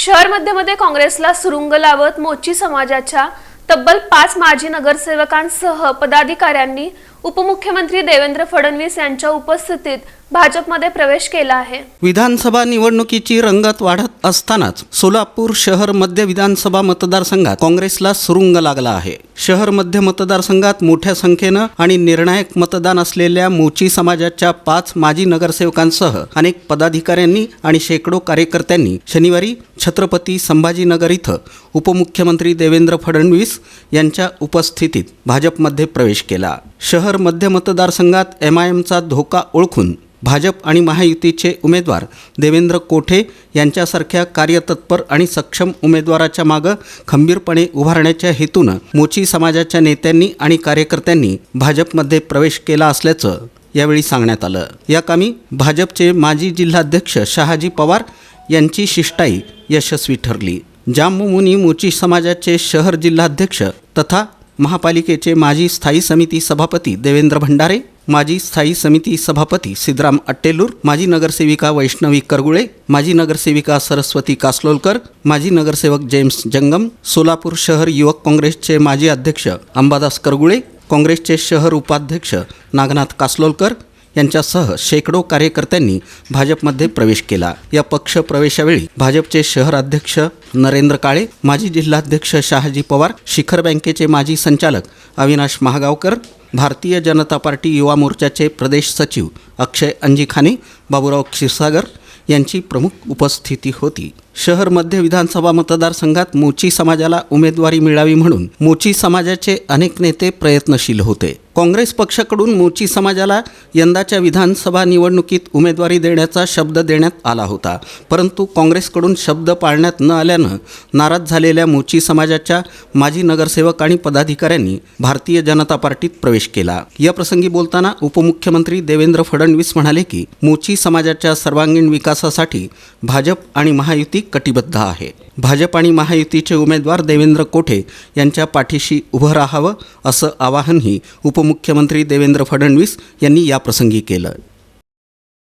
शहर मध्यमध्ये काँग्रेसला सुरुंग लावत मोची समाजाच्या तब्बल पाच माजी नगरसेवकांसह पदाधिकाऱ्यांनी उपमुख्यमंत्री देवेंद्र फडणवीस यांच्या उपस्थितीत भाजपमध्ये प्रवेश केला आहे. विधानसभा निवडणुकीची रंगत वाढत असतानाच सोलापूर शहर मध्य विधानसभा मतदारसंघात काँग्रेसला सुरुंग लागला आहे. शहर मध्य मतदारसंघात मोठ्या संख्येनं आणि निर्णायक मतदान असलेल्या मोची समाजाच्या पाच माजी नगरसेवकांसह अनेक पदाधिकाऱ्यांनी आणि शेकडो कार्यकर्त्यांनी शनिवारी छत्रपती संभाजीनगर इथं उपमुख्यमंत्री देवेंद्र फडणवीस यांच्या उपस्थितीत भाजपमध्ये प्रवेश केला. शहर मध्य मतदारसंघात एम आय एमचा धोका ओळखून भाजप आणि महायुतीचे उमेदवार देवेंद्र कोठे यांच्यासारख्या कार्यतत्पर आणि सक्षम उमेदवाराच्या मागं खंबीरपणे उभारण्याच्या हेतूनं मोची समाजाच्या नेत्यांनी आणि कार्यकर्त्यांनी भाजपमध्ये प्रवेश केला असल्याचं यावेळी सांगण्यात आलं. या कामी भाजपचे माजी जिल्हाध्यक्ष शहाजी पवार यांची शिष्टाई यशस्वी ठरली. जाममुनी मोची समाजाचे शहर जिल्हाध्यक्ष तथा महापालिकेचे माजी स्थायी समिती सभापती देवेंद्र भंडारे माजी स्थायी समिती सभापती सिद्धराम अट्टेलूर माजी नगरसेविका वैष्णवी करगुळे माजी नगरसेविका सरस्वती कासलोलकर माजी नगरसेवक जेम्स जंगम सोलापूर शहर युवक काँग्रेसचे माजी अध्यक्ष अंबादास करगुळे काँग्रेसचे शहर उपाध्यक्ष नागनाथ कासलोलकर यांच्यासह शेकडो कार्यकर्त्यांनी भाजपमध्ये प्रवेश केला. या पक्ष प्रवेशावेळी भाजपचे शहर अध्यक्ष नरेंद्र काळे माजी जिल्हाध्यक्ष शहाजी पवार शिखर बँकेचे माजी संचालक अविनाश महागावकर भारतीय जनता पार्टी युवा मोर्चाचे प्रदेश सचिव अक्षय अंजिखाने बाबूराव क्षीरसागर यांची प्रमुख उपस्थिती होती. शहर मध्य विधानसभा मतदारसंघात मोची समाजाला उमेदवारी मिळावी म्हणून मोची समाजाचे अनेक नेते प्रयत्नशील होते. काँग्रेस पक्षाकडून मोची समाजाला यंदाच्या विधानसभा निवडणुकीत उमेदवारी देण्याचा शब्द देण्यात आला होता. परंतु काँग्रेसकडून शब्द पाळण्यात न आल्यानं नाराज झालेल्या मोची समाजाच्या माजी नगरसेवक आणि पदाधिकाऱ्यांनी भारतीय जनता पार्टीत प्रवेश केला. या प्रसंगी बोलताना उपमुख्यमंत्री देवेंद्र फडणवीस म्हणाले की मोची समाजाच्या सर्वांगीण विकासासाठी भाजप आणि महायुती कटिबद्ध आहे. भाजप आणि महायुतीचे उमेदवार देवेंद्र कोठे यांच्या पाठीशी उभं राहावं असं आवाहनही उपमुख्यमंत्री देवेंद्र फडणवीस यांनी याप्रसंगी केलं.